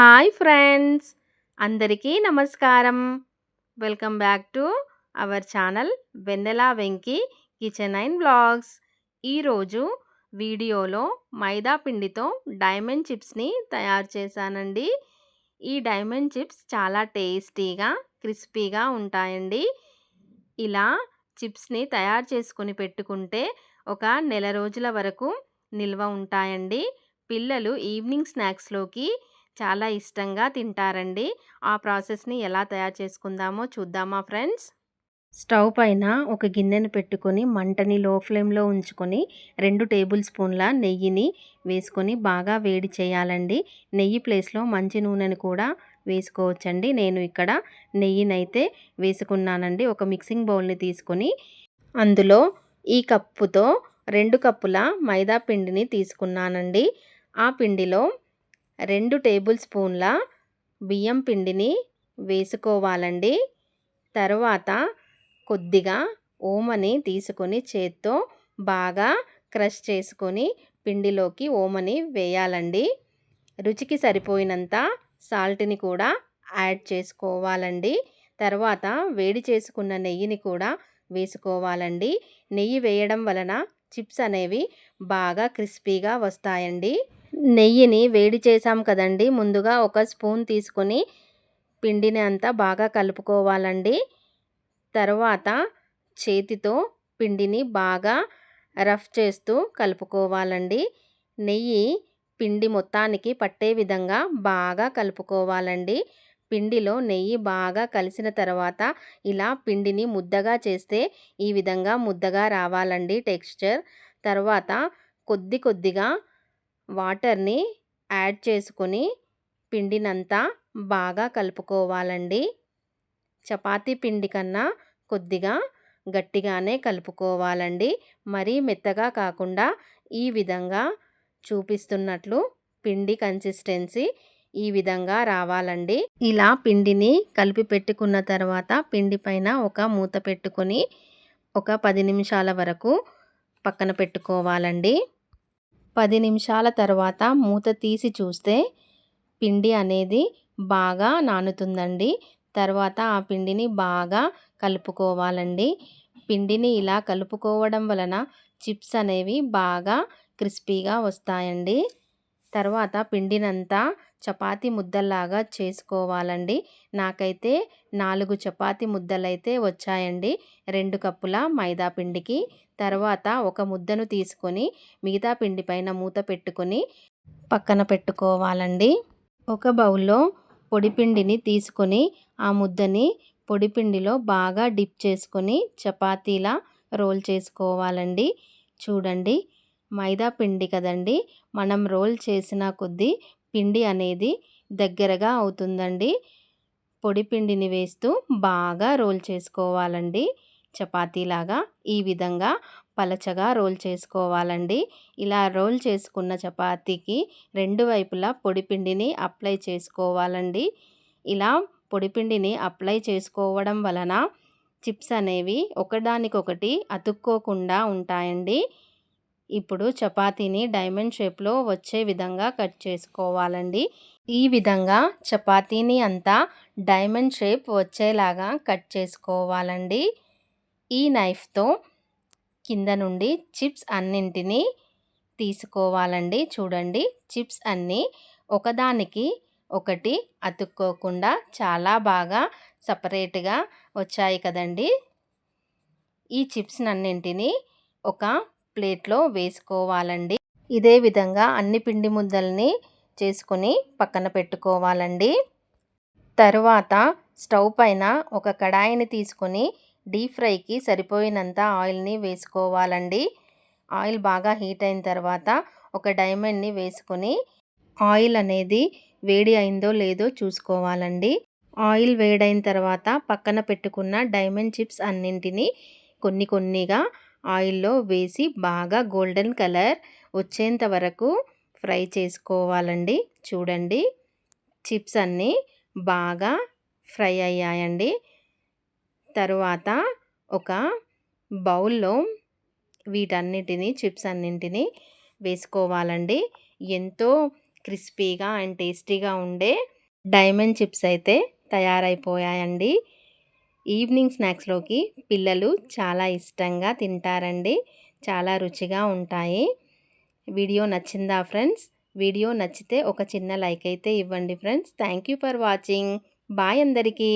Hi friends! అందరికీ నమస్కారం. Welcome back to our channel Vennela Venki kitchen and blogs. ఈరోజు వీడియోలో మైదా పిండితో డైమండ్ చిప్స్ని తయారు చేశానండి. ఈ డైమండ్ చిప్స్ చాలా టేస్టీగా క్రిస్పీగా ఉంటాయండి. ఇలా చిప్స్ని తయారు చేసుకుని పెట్టుకుంటే ఒక నెల రోజుల వరకు నిల్వ ఉంటాయండి. పిల్లలు ఈవినింగ్ స్నాక్స్లోకి చాలా ఇష్టంగా తింటారండి. ఆ ప్రాసెస్ని ఎలా తయారు చేసుకుందామో చూద్దామా ఫ్రెండ్స్? స్టవ్ పైన ఒక గిన్నెను పెట్టుకొని మంటని లో ఫ్లేమ్లో ఉంచుకొని రెండు టేబుల్ స్పూన్ల నెయ్యిని వేసుకొని బాగా వేడి చేయాలండి. నెయ్యి ప్లేస్లో మంచి నూనెని కూడా వేసుకోవచ్చండి. నేను ఇక్కడ నెయ్యినైతే వేసుకున్నానండి. ఒక మిక్సింగ్ బౌల్ని తీసుకొని అందులో ఈ కప్పుతో రెండు కప్పుల మైదా పిండిని తీసుకున్నానండి. ఆ పిండిలో రెండు టేబుల్ స్పూన్ల బియ్యం పిండిని వేసుకోవాలండి. తర్వాత కొద్దిగా ఓమని తీసుకొని చేత్తో బాగా క్రష్ చేసుకొని పిండిలోకి ఓమని వేయాలండి. రుచికి సరిపోయినంత సాల్ట్ని కూడా యాడ్ చేసుకోవాలండి. తర్వాత వేడి చేసుకున్న నెయ్యిని కూడా వేసుకోవాలండి. నెయ్యి వేయడం వలన చిప్స్ అనేవి బాగా క్రిస్పీగా వస్తాయండి. నెయ్యిని వేడి చేసాం కదండి. ముందుగా ఒక స్పూన్ తీసుకొని పిండిని అంతా బాగా కలుపుకోవాలండి. తర్వాత చేతితో పిండిని బాగా రఫ్ చేస్తూ కలుపుకోవాలండి. నెయ్యి పిండి మొత్తానికి పట్టే విధంగా బాగా కలుపుకోవాలండి. పిండిలో నెయ్యి బాగా కలిసిన తర్వాత ఇలా పిండిని ముద్దగా చేస్తే ఈ విధంగా ముద్దగా రావాలండి టెక్స్చర్. తర్వాత కొద్ది కొద్దిగా వాటర్ని యాడ్ చేసుకుని పిండినంతా బాగా కలుపుకోవాలండి. చపాతీ పిండి కన్నా కొద్దిగా గట్టిగానే కలుపుకోవాలండి. మరీ మెత్తగా కాకుండా ఈ విధంగా చూపిస్తున్నట్లు పిండి కన్సిస్టెన్సీ ఈ విధంగా రావాలండి. ఇలా పిండిని కలిపి పెట్టుకున్న తర్వాత పిండి పైన ఒక మూత పెట్టుకొని ఒక పది నిమిషాల వరకు పక్కన పెట్టుకోవాలండి. పది నిమిషాల తర్వాత మూత తీసి చూస్తే పిండి అనేది బాగా నానుతుందండి. తర్వాత ఆ పిండిని బాగా కలుపుకోవాలండి. పిండిని ఇలా కలుపుకోవడం వలన చిప్స్ అనేవి బాగా క్రిస్పీగా వస్తాయండి. తర్వాత పిండినంతా చపాతి ముద్దల్లాగా చేసుకోవాలండి. నాకైతే నాలుగు చపాతి ముద్దలైతే వచ్చాయండి. రెండు కప్పుల మైదా పిండికి తర్వాత ఒక ముద్దను తీసుకొని మిగతా పిండి పైన మూత పెట్టుకొని పక్కన పెట్టుకోవాలండి. ఒక బౌల్లో పొడిపిండిని తీసుకొని ఆ ముద్దని పొడిపిండిలో బాగా డిప్ చేసుకొని చపాతీలా రోల్ చేసుకోవాలండి. చూడండి మైదా పిండి కదండి. మనం రోల్ చేసిన కొద్దీ పిండి అనేది దగ్గరగా అవుతుందండి. పొడి పిండిని వేస్తూ బాగా రోల్ చేసుకోవాలండి. చపాతీలాగా ఈ విధంగా పలచగా రోల్ చేసుకోవాలండి. ఇలా రోల్ చేసుకున్న చపాతీకి రెండు వైపులా పొడిపిండిని అప్లై చేసుకోవాలండి. ఇలా పొడిపిండిని అప్లై చేసుకోవడం వలన చిప్స్ అనేవి ఒకదానికొకటి అతుక్కోకుండా ఉంటాయండి. ఇప్పుడు చపాతీని డైమండ్ షేప్లో వచ్చే విధంగా కట్ చేసుకోవాలండి. ఈ విధంగా చపాతీని అంతా డైమండ్ షేప్ వచ్చేలాగా కట్ చేసుకోవాలండి. ఈ నైఫ్తో కింద నుండి చిప్స్ అన్నింటినీ తీసుకోవాలండి. చూడండి చిప్స్ అన్నీ ఒకదానికి ఒకటి అతుక్కోకుండా చాలా బాగా సపరేట్గా వచ్చాయి కదండి. ఈ చిప్స్ అన్నింటినీ ఒక ప్లేట్లో వేసుకోవాలండి. ఇదే విధంగా అన్ని పిండి ముద్దల్ని చేసుకొని పక్కన పెట్టుకోవాలండి. తరువాత స్టవ్ పైన ఒక కడాయిని తీసుకొని డీప్ ఫ్రైకి సరిపోయినంత ఆయిల్ని వేసుకోవాలండి. ఆయిల్ బాగా హీట్ అయిన తర్వాత ఒక డైమండ్ని వేసుకొని ఆయిల్ అనేది వేడి అయిందో లేదో చూసుకోవాలండి. ఆయిల్ వేడైన తర్వాత పక్కన పెట్టుకున్న డైమండ్ చిప్స్ అన్నింటినీ కొన్ని కొన్నిగా ఆయిల్లో వేసి బాగా గోల్డెన్ కలర్ వచ్చేంత వరకు ఫ్రై చేసుకోవాలండి. చూడండి. చిప్స్ అన్నీ బాగా ఫ్రై అయ్యాయండి. తరువాత ఒక బౌల్లో వీటన్నిటిని చిప్స్ అన్నింటినీ వేసుకోవాలండి. ఎంతో క్రిస్పీగా అండ్ టేస్టీగా ఉండే డైమండ్ చిప్స్ అయితే తయారైపోయాయండి. ఈవినింగ్ స్నాక్స్లోకి పిల్లలు చాలా ఇష్టంగా తింటారండి. చాలా రుచిగా ఉంటాయి. వీడియో నచ్చిందా ఫ్రెండ్స్? వీడియో నచ్చితే ఒక చిన్న లైక్ అయితే ఇవ్వండి friends. Thank you for watching. Bye అందరికీ.